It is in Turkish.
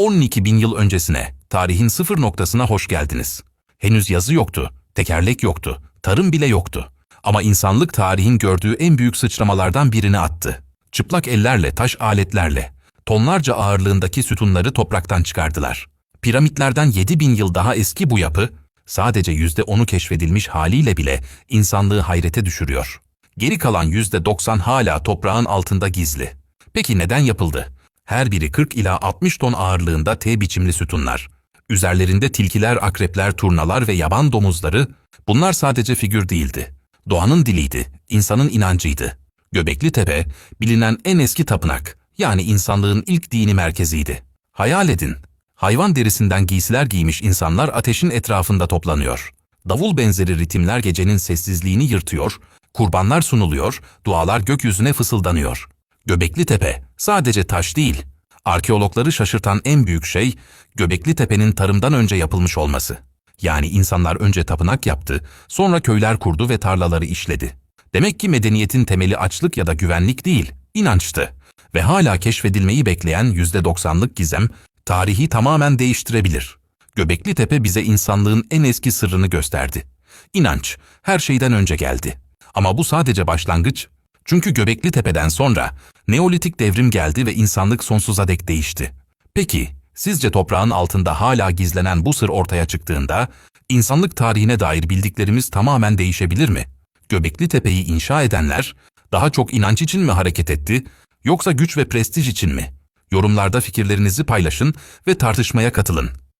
12 bin yıl öncesine, tarihin sıfır noktasına hoş geldiniz. Henüz yazı yoktu, tekerlek yoktu, tarım bile yoktu. Ama insanlık tarihin gördüğü en büyük sıçramalardan birini attı. Çıplak ellerle, taş aletlerle, tonlarca ağırlığındaki sütunları topraktan çıkardılar. Piramitlerden 7 bin yıl daha eski bu yapı, sadece %10'u keşfedilmiş haliyle bile insanlığı hayrete düşürüyor. Geri kalan %90 hala toprağın altında gizli. Peki neden yapıldı? Her biri 40 ila 60 ton ağırlığında T biçimli sütunlar. Üzerlerinde tilkiler, akrepler, turnalar ve yaban domuzları, bunlar sadece figür değildi. Doğanın diliydi, insanın inancıydı. Göbekli Tepe, bilinen en eski tapınak, yani insanlığın ilk dini merkeziydi. Hayal edin, hayvan derisinden giysiler giymiş insanlar ateşin etrafında toplanıyor. Davul benzeri ritimler gecenin sessizliğini yırtıyor, kurbanlar sunuluyor, dualar gökyüzüne fısıldanıyor. Göbekli Tepe sadece taş değil, arkeologları şaşırtan en büyük şey Göbekli Tepe'nin tarımdan önce yapılmış olması. Yani insanlar önce tapınak yaptı, sonra köyler kurdu ve tarlaları işledi. Demek ki medeniyetin temeli açlık ya da güvenlik değil, inançtı. Ve hala keşfedilmeyi bekleyen %90'lık gizem, tarihi tamamen değiştirebilir. Göbekli Tepe bize insanlığın en eski sırrını gösterdi. İnanç, her şeyden önce geldi. Ama bu sadece başlangıç. Çünkü Göbekli Tepe'den sonra Neolitik devrim geldi ve insanlık sonsuza dek değişti. Peki, sizce toprağın altında hala gizlenen bu sır ortaya çıktığında, insanlık tarihine dair bildiklerimiz tamamen değişebilir mi? Göbekli Tepe'yi inşa edenler, daha çok inanç için mi hareket etti, yoksa güç ve prestij için mi? Yorumlarda fikirlerinizi paylaşın ve tartışmaya katılın.